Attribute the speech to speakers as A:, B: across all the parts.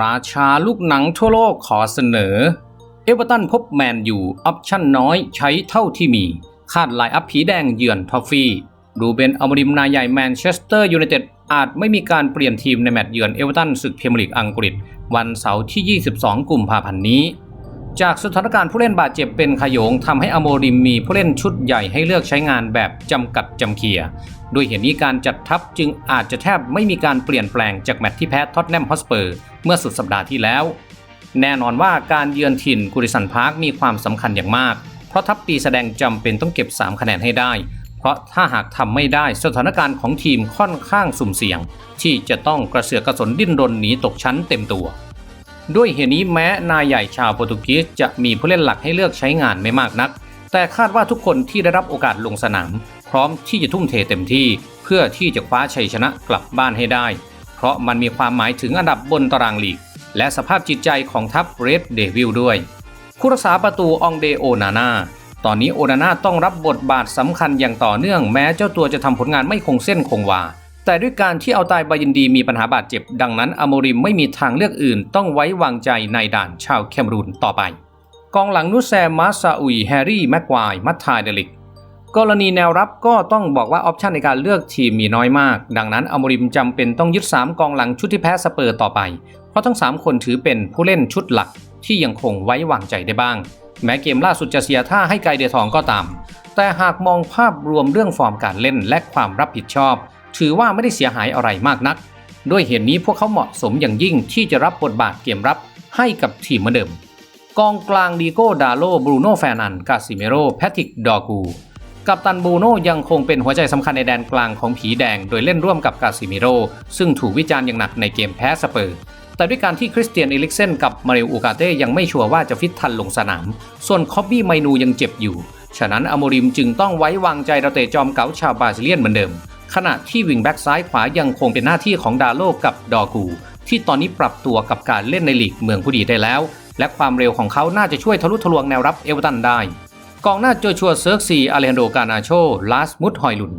A: ราชาลูกหนังทั่วโลกขอเสนอ เอเวอร์ตันพบแมนอยู่ออปชั่นน้อยใช้เท่าที่มี คาดไลายอัพผีแดงเยือนทอฟฟี่รูเบนอมริมนายใหญ่แมนเชสเตอร์ยูไนเต็ดอาจไม่มีการเปลี่ยนทีมในแมตช์เยือนเอเวอร์ตันศึกพรีเมียร์ลีกอังกฤษ วันเสาร์ที่ 22 กุมภาพันธ์นี้ จากสถานการณ์ผู้เล่นบาดเจ็บเป็นขยงทำให้อโมริมมีผู้เล่นชุดใหญ่ให้เลือกใช้งานแบบจำกัดจำเคียด้วยเหตุนี้การจัดทัพจึงอาจจะแทบไม่มีการเปลี่ยนแปลงจากแมตช์ที่แพ้ท็อตแนมฮอสเปอร์เมื่อสุดสัปดาห์ที่แล้ว แน่นอนว่าการเยือนถิ่นกุริสันพาร์คมีความสำคัญอย่างมาก เพราะทัพปีแสดงจำเป็นต้องเก็บ 3 คะแนนให้ได้ เพราะถ้าหากทำไม่ได้สถานการณ์ของทีมค่อนข้างสุ่มเสี่ยง ที่จะต้องกระเสือกกระสนดิ้นรนหนีตกชั้นเต็มตัว ด้วยเหตุนี้แม้นายใหญ่ชาวโปรตุเกสจะมีผู้เล่นหลักให้เลือกใช้งานไม่มากนัก แต่คาดว่าทุกคนที่ได้รับโอกาสลงสนาม พร้อมที่จะทุ่มเทเต็มที่ เพื่อที่จะคว้าชัยชนะกลับบ้านให้ได้ เพราะมันมีความหมายถึงอันดับบนตารางลีก และสภาพจิตใจของทัพเรดเดวิลด้วยผู้รักษาประตูองเดโอนาน่าตอนนี้โอนาน่าต้องรับบทบาทสำคัญอย่างต่อเนื่องแม้เจ้าตัวจะทำผลงานไม่คงเส้นคงวา แต่ด้วยการที่เอาตายบายินดีมีปัญหาบาดเจ็บ ดังนั้นอโมริมไม่มีทางเลือกอื่น ต้องไว้วางใจในด่านชาวแคมรูนต่อไป กองหลังนุแซมมาซาอุยแฮร์รี่แม็กควายมัตทายเดลิกกรณีแนวรับก็ต้องบอกว่าออปชันในการเลือกทีมมีน้อยมาก ดังนั้นอโมริมจำเป็นต้องยึด 3 กองหลังชุดที่แพ้สเปอร์ต่อไป เพราะทั้ง 3 คนถือเป็นผู้เล่นชุดหลักที่ยังคงไว้วางใจได้บ้าง แม้เกมล่าสุดจะเสียท่าให้ไกเดทองก็ตาม แต่หากมองภาพรวมเรื่องฟอร์มการเล่นและความรับผิดชอบ ถือว่าไม่ได้เสียหายอะไรมากนัก ด้วยเหตุนี้พวกเขาเหมาะสมอย่างยิ่งที่จะรับบทบาทเกมรับให้กับทีมเหมือนเดิม กองกลางดีโก้ดาโลบรูโน่แฟนันกาซิเมโรแพทริกดอกูกัปตันบูโน่ยังคงเป็นหัวใจสำคัญในแดนกลางของผีแดง โดยเล่นร่วมกับกาซิเมโร ซึ่งถูกวิจารณ์อย่างหนักในเกมแพ้สเปอร์ แต่ด้วยการที่คริสเตียนเอลิกเซนกับมาริโอูกาเต้ยังไม่ชัวร์ว่าจะฟิตทันลงสนาม ส่วนคอบบี้ไมนูยังเจ็บอยู่ ฉะนั้นอโมริมจึงต้องไว้วางใจเราเตจอมเก๋าชาวบราซิเลียนเหมือนเดิม ขณะที่วิงแบ็กซ้ายขวายังคงเป็นหน้าที่ของดาโลกับดอกู ที่ตอนนี้ปรับตัวกับการเล่นในลีกเมืองผู้ดีได้แล้ว และความเร็วของเขาน่าจะช่วยทะลุทะลวงแนวรับเอเวอร์ตันได้ กองหน้าโจชัวเซิร์กซีอเลนโดกานาโชลาสมุดฮอยลุน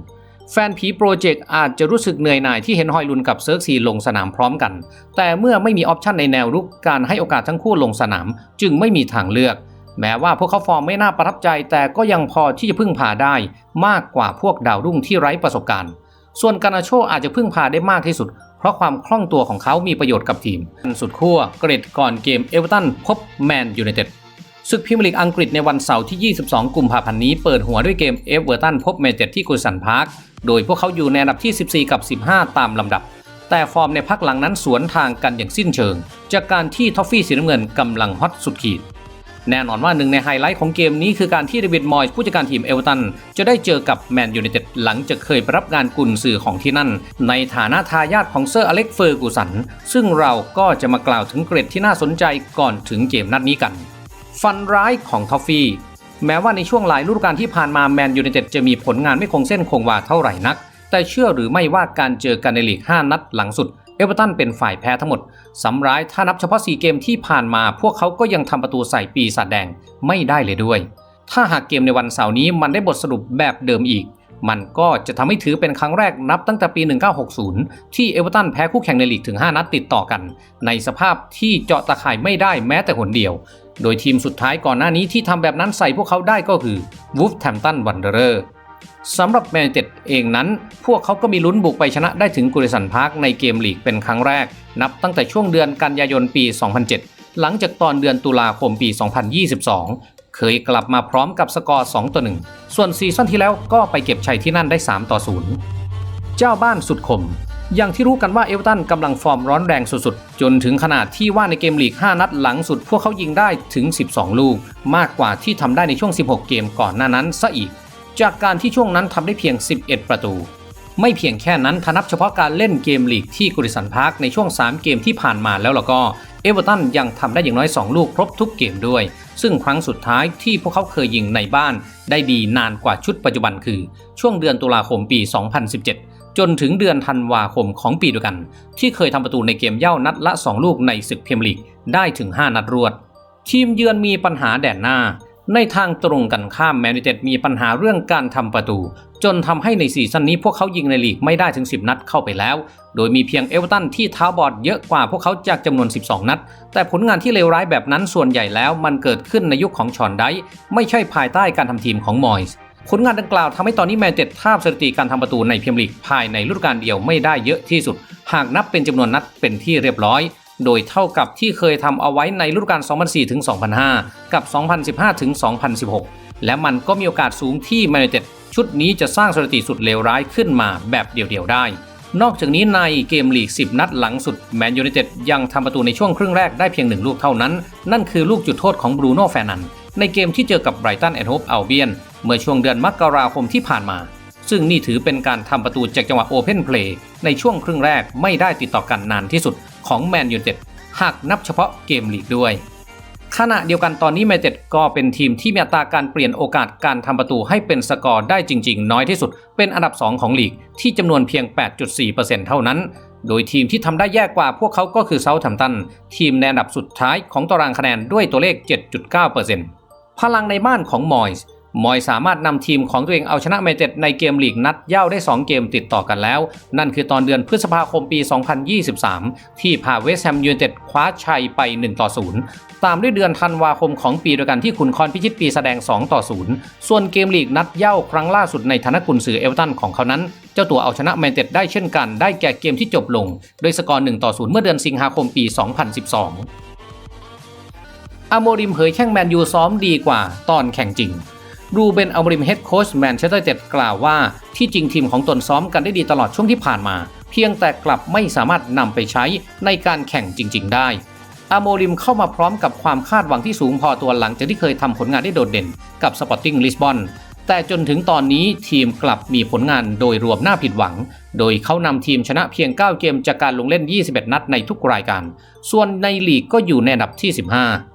A: แฟนผีโปรเจกต์อาจจะรู้สึกเหนื่อยหน่ายที่เห็นฮอยลุนกับเซิร์กซีลงสนามพร้อมกัน แต่เมื่อไม่มีออปชันในแนวรุกการให้โอกาสทั้งคู่ลงสนาม จึงไม่มีทางเลือก แม้ว่าพวกเขาฟอร์มไม่น่าประทับใจ แต่ก็ยังพอที่จะพึ่งพาได้ มากกว่าพวกดาวรุ่งที่ไร้ประสบการณ์ ส่วนกานาโชอาจจะพึ่งพาได้มากที่สุด เพราะความคล่องตัวของเขามีประโยชน์กับทีม สุดขั้วเกรดก่อนเกมเอเวอร์ตันพบแมนยูไนเต็ดศึกพรีเมียร์ลีกอังกฤษในวันเสาร์ที่ 22 กุมภาพันธ์นี้เปิดหัวด้วยเกมเอเวอร์ตันพบแมนเชสเตอร์ที่กุลสันพาร์ค โดยพวกเขาอยู่ในอันดับที่ 14 กับ 15 ตามลำดับ แต่ฟอร์มในพักหลังนั้นสวนทางกันอย่างสิ้นเชิง จากการที่ทอฟฟี่สีน้ำเงินกำลังฮอตสุดขีด แน่นอนว่าหนึ่งในไฮไลท์ของเกมนี้คือการที่เดวิดมอยส์ผู้จัดการทีมเอเวอร์ตัน จะได้เจอกับแมนยูไนเต็ดหลังจากเคยรับงานกุนสื่อของที่นั่น ในฐานะทายาทของเซอร์อเล็กเฟอร์กูสัน ซึ่งเราก็จะมากล่าวถึงเกร็ดที่น่าสนใจก่อนถึงเกมนัดนี้กัน ฟันร้ายของทอฟฟี่แม้ว่าในช่วงหลายฤดูกาลที่ผ่านมาแมนยูไนเต็ดจะมีผลงานไม่คงเส้นคงวาเท่าไหร่นัก แต่เชื่อหรือไม่ว่าการเจอกันในลีก 5 นัดหลังสุด เอเวอร์ตันเป็นฝ่ายแพ้ทั้งหมดสำร้ายถ้านับเฉพาะ 4 เกมที่ผ่านมา พวกเขาก็ยังทำประตูใส่ปีศาจแดงไม่ได้เลยด้วย ถ้าหากเกมในวันเสาร์นี้มันได้บทสรุปแบบเดิมอีก มันก็จะทำให้ถือเป็นครั้งแรกนับตั้งแต่ปี 1960 ที่เอเวอร์ตันแพ้คู่แข่งในลีกถึง 5 นัดติดต่อกัน ในสภาพที่เจาะตะข่ายไม่ได้แม้แต่หนเดียว โดยทีมสุดท้ายก่อนหน้านี้ที่ทำแบบนั้นใส่พวกเขาได้ก็คือวูฟแ a มตันวันเดอร์ สำหรับแมนเต็ดเองนั้น พวกเขาก็มีลุ้นบุกไปชนะได้ถึงกุริสันพาร์คในเกมลีกเป็นครั้งแรก นับตั้งแต่ช่วงเดือนกันยายนปี 2007 หลังจากตอนเดือนตุลาคมปี 2022 เคยกลับมาพร้อมกับสกอร์ 2 ต่อ 1 ส่วนซีซั่นที่แล้วก็ไปเก็บชัยที่นั่นได้ 3 ต่อ 0 เจ้าบ้านสุดคม อย่างที่รู้กันว่าเอเวอร์ตันกำลังฟอร์มร้อนแรงสุดๆ จนถึงขนาดที่ว่าในเกมลีก 5 นัดหลังสุด พวกเขายิงได้ถึง 12 ลูก มากกว่าที่ทำได้ในช่วง 16 เกมก่อนหน้านั้นซะอีก จากการที่ช่วงนั้นทำได้เพียง 11 ประตู ไม่เพียงแค่นั้นถ้านับเฉพาะการเล่นเกมลีกที่กุริสันพาร์คในช่วง 3 เกมที่ผ่านมาแล้วล่ะก็เอเวอร์ตันยังทำได้อย่างน้อย 2 ลูกครบทุกเกมด้วย ซึ่งครั้งสุดท้ายที่พวกเขาเคยยิงในบ้าน ได้ดีนานกว่าชุดปัจจุบันคือ ช่วงเดือนตุลาคมปี 2017 จนถึงเดือนธันวาคมของปีเดียวกัน ที่เคยทำประตูในเกมเย่านัดละ 2 ลูกในศึกพรีเมียร์ลีกได้ถึง 5 นัดรวด ทีมเยือนมีปัญหาแดนหน้า ในทางตรงกันข้ามแมนยูเต็ดมีปัญหาเรื่องการทำประตู จนทำให้ในซีซั่นนี้พวกเขายิงในลีกไม่ได้ถึง 10 นัดเข้าไปแล้ว โดยมีเพียงเอเวอร์ตันที่เท้าบอดเยอะกว่าพวกเขาจากจำนวน 12 นัด แต่ผลงานที่เลวร้ายแบบนั้นส่วนใหญ่แล้วมันเกิดขึ้นในยุคของชอนไดไม่ใช่ภายใต้การทำทีมของมอยส์ผลงานดังกล่าวทำให้ตอนนี้แมนยูเต็ดทาบสถิติการทำประตูในพรีเมียร์ลีกภายในฤดูกาลเดียวไม่ได้เยอะที่สุด หากนับเป็นจำนวนนัดเป็นที่เรียบร้อย โดยเท่ากับที่เคยทำเอาไว้ในฤดูกาล 2004ถึง2005 กับ 2015ถึง2016 และมันก็มีโอกาสสูงที่แมนยูเต็ดชุดนี้จะสร้างสถิติสุดเลวร้ายขึ้นมาแบบเดี่ยวๆได้ นอกจากนี้ในเกมลีก 10 นัดหลังสุดแมนยูไนเต็ดยังทำประตูในช่วงครึ่งแรกได้เพียงหนึ่งลูกเท่านั้น นั่นคือลูกจุดโทษของบรูโน่แฟร์นันในเกมที่เจอกับไบรตันแอนด์โฮปอัลเบียนเมื่อช่วงเดือนมกราคมที่ผ่านมา ซึ่งนี่ถือเป็นการทำประตูจากจังหวะโอเพนเพลย์ในช่วงครึ่งแรกไม่ได้ติดต่อกันนานที่สุด ของแมนยูเต็ดหากนับเฉพาะเกมลีกด้วย ขณะเดียวกันตอนนี้แมนยูไนเต็ดก็เป็นทีมที่มีอัตราการเปลี่ยนโอกาสการทำประตูให้เป็นสกอร์ได้จริง ๆ น้อยที่สุด เป็นอันดับ 2 ของลีกที่จำนวนเพียง 8.4%เท่านั้น โดยทีมที่ทำได้แย่กว่าพวกเขาก็คือเซาท์แฮมป์ตัน ทีมในอันดับสุดท้ายของตารางคะแนนด้วยตัวเลข 7.9%พลังในบ้านของมอยส์ มอยสามารถนำทีมของตัวเองเอาชนะแมนยูไนเต็ดในเกมลีกนัดเย่าได้ 2 เกมติดต่อกันแล้ว นั่นคือตอนเดือนพฤษภาคมปี 2023 ที่พาเวสต์แฮมยูไนเต็ดคว้าชัยไป 1 ต่อ 0 ตามด้วยเดือนธันวาคมของปีเดียวกันที่คุณคอนพิชิตปีแสดง 2 ต่อ 0 ส่วนเกมลีกนัดเย่าครั้งล่าสุดในฐานะกุนซือเอเวอร์ตันของเขานั้น เจ้าตัวเอาชนะแมนเต็ดได้เช่นกัน ได้แก่เกมที่จบลงโดยสกอร์1ต่อ0เมื่อเดือนสิงหาคมปี 2012อโมริมเผยแข้งแมนยูซ้อมดีกว่าตอนแข่งจริง รูเบนอัลริมเฮดโค้ชแมนเชสเตอร์เต็ดกล่าวว่าที่จริงทีมของตนซ้อมกันได้ดีตลอดช่วงที่ผ่านมา เพียงแต่กลับไม่สามารถนำไปใช้ในการแข่งจริง ๆ ได้อาโมริมเข้ามาพร้อมกับความคาดหวังที่สูงพอตัวหลังจากที่เคยทำผลงานได้โดดเด่นกับสปอร์ติ้งลิสบอนแต่จนถึงตอนนี้ทีมกลับมีผลงานโดยรวมน่าผิดหวัง โดยเขานำทีมชนะเพียง 9 เกมจากการลงเล่น 21 นัดในทุกรายการ ส่วนในลีกก็อยู่ในอันดับที่ 15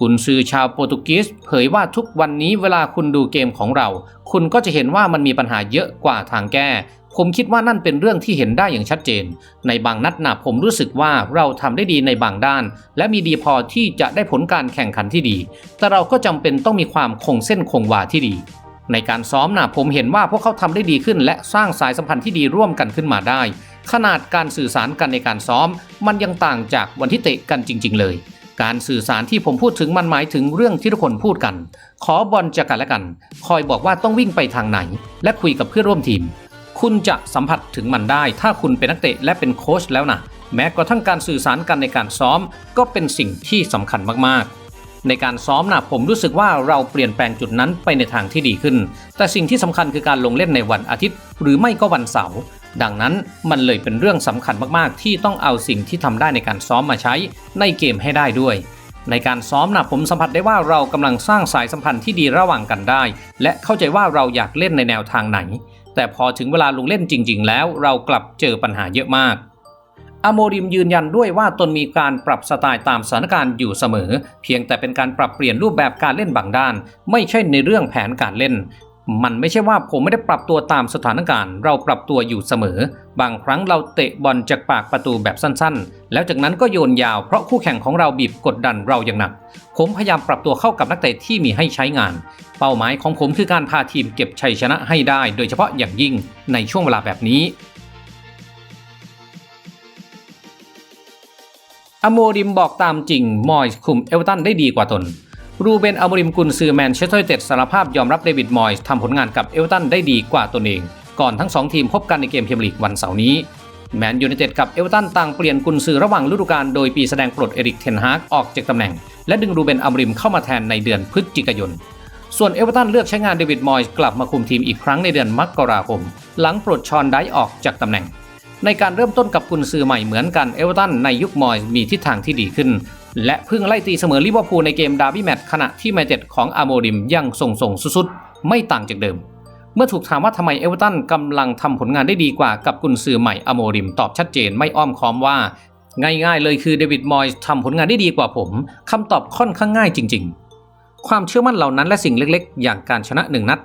A: กุนซือชาวโปรตุเกสเผยว่าทุกวันนี้เวลาคุณดูเกมของเรา คุณก็จะเห็นว่ามันมีปัญหาเยอะกว่าทางแก้ ผมคิดว่านั่นเป็นเรื่องที่เห็นได้อย่างชัดเจน ในบางนัดนะผมรู้สึกว่าเราทำได้ดีในบางด้าน และมีดีพอที่จะได้ผลการแข่งขันที่ดี แต่เราก็จำเป็นต้องมีความคงเส้นคงวาที่ดีในการซ้อมนะผมเห็นว่าพวกเขาทำได้ดีขึ้น และสร้างสายสัมพันธ์ที่ดีร่วมกันขึ้นมาได้ ขนาดการสื่อสารกันในการซ้อม มันยังต่างจากวันที่เตะกันจริง ๆ เลย การสื่อสารที่ผมพูดถึงมันหมายถึงเรื่องที่ทุกคนพูดกัน ขอบอลจากกันและกัน คอยบอกว่าต้องวิ่งไปทางไหน และคุยกับเพื่อนร่วมทีม คุณจะสัมผัสถึงมันได้ ถ้าคุณเป็นนักเตะและเป็นโค้ชแล้วนะแม้กระทั่งการสื่อสารกันในการซ้อม ก็เป็นสิ่งที่สำคัญมากๆในการซ้อมนะผมรู้สึกว่าเราเปลี่ยนแปลงจุดนั้นไปในทางที่ดีขึ้น แต่สิ่งที่สำคัญคือการลงเล่นในวันอาทิตย์ หรือไม่ก็วันเสาร์ ดังนั้นมันเลยเป็นเรื่องสำคัญมากๆ ที่ต้องเอาสิ่งที่ทำได้ในการซ้อมมาใช้ในเกมให้ได้ด้วย ในการซ้อมนะผมสัมผัสได้ว่าเรากำลังสร้างสายสัมพันธ์ที่ดีระหว่างกันได้ และเข้าใจว่าเราอยากเล่นในแนวทางไหน แต่พอถึงเวลาลงเล่นจริง ๆ แล้วเรากลับเจอปัญหาเยอะมากอโมริมยืนยันด้วยว่าตนมีการปรับสไตล์ตามสถานการณ์อยู่เสมอ เพียงแต่เป็นการปรับเปลี่ยนรูปแบบการเล่นบางด้าน ไม่ใช่ในเรื่องแผนการเล่น มันไม่ใช่ว่าผมไม่ได้ปรับตัวตามสถานการณ์ เราปรับตัวอยู่เสมอ บางครั้งเราเตะบอลจากปากประตูแบบสั้นๆ แล้วจากนั้นก็โยนยาวเพราะคู่แข่งของเราบีบกดดันเราอย่างหนัก ผมพยายามปรับตัวเข้ากับนักเตะที่มีให้ใช้งาน เป้าหมายของผมคือการพาทีมเก็บชัยชนะให้ได้ โดยเฉพาะอย่างยิ่งในช่วงเวลาแบบนี้อโมริมบอกตามจริงมอยส์คุมเอเวอร์ตันได้ดีกว่าตน รูเบนอโมริมกุนซือแมนเชสเตอร์ยูไนเต็ดสารภาพยอมรับเดวิดมอยส์ทำผลงานกับเอเวอร์ตันได้ดีกว่าตนเอง ก่อนทั้ง 2 ทีมพบกันในเกมพรีเมียร์ลีกวันเสาร์นี้ แมนยูไนเต็ดกับเอเวอร์ตันต่างเปลี่ยนกุนซือระหว่างฤดูกาลโดยปีแสดงปลดเอริกเทนฮากออกจากตำแหน่ง และดึงรูเบนอโมริมเข้ามาแทนในเดือนพฤศจิกายนส่วนเอเวอร์ตันเลือกใช้งานเดวิดมอยส์กลับมาคุมทีมอีกครั้งในเดือนมกราคม หลังปลดชอนไดออกจากตำแหน่ง ในการเริ่มต้นกับกุนซือใหม่เหมือนกันเอเวอร์ตันในยุคมอยส์มีทิศทางที่ดีขึ้น และเพิ่งไล่ตีเสมอลิเวอร์พูลในเกมดาร์บี้แมตช์ขณะที่แมนเจ็ดของอาโมริมยังส่งส่งสุดๆ ไม่ต่างจากเดิม เมื่อถูกถามว่าทำไมเอเวอร์ตันกำลังทำผลงานได้ดีกว่ากับกุนซือใหม่อโมริมตอบชัดเจนไม่อ้อมค้อมว่า ง่ายๆเลยคือเดวิดมอยส์ทำผลงานได้ดีกว่าผมคำตอบค่อนข้างง่ายจริง ๆ ความเชื่อมั่นเหล่านั้นและสิ่งเล็กๆ อย่างการชนะหนึ่งนัด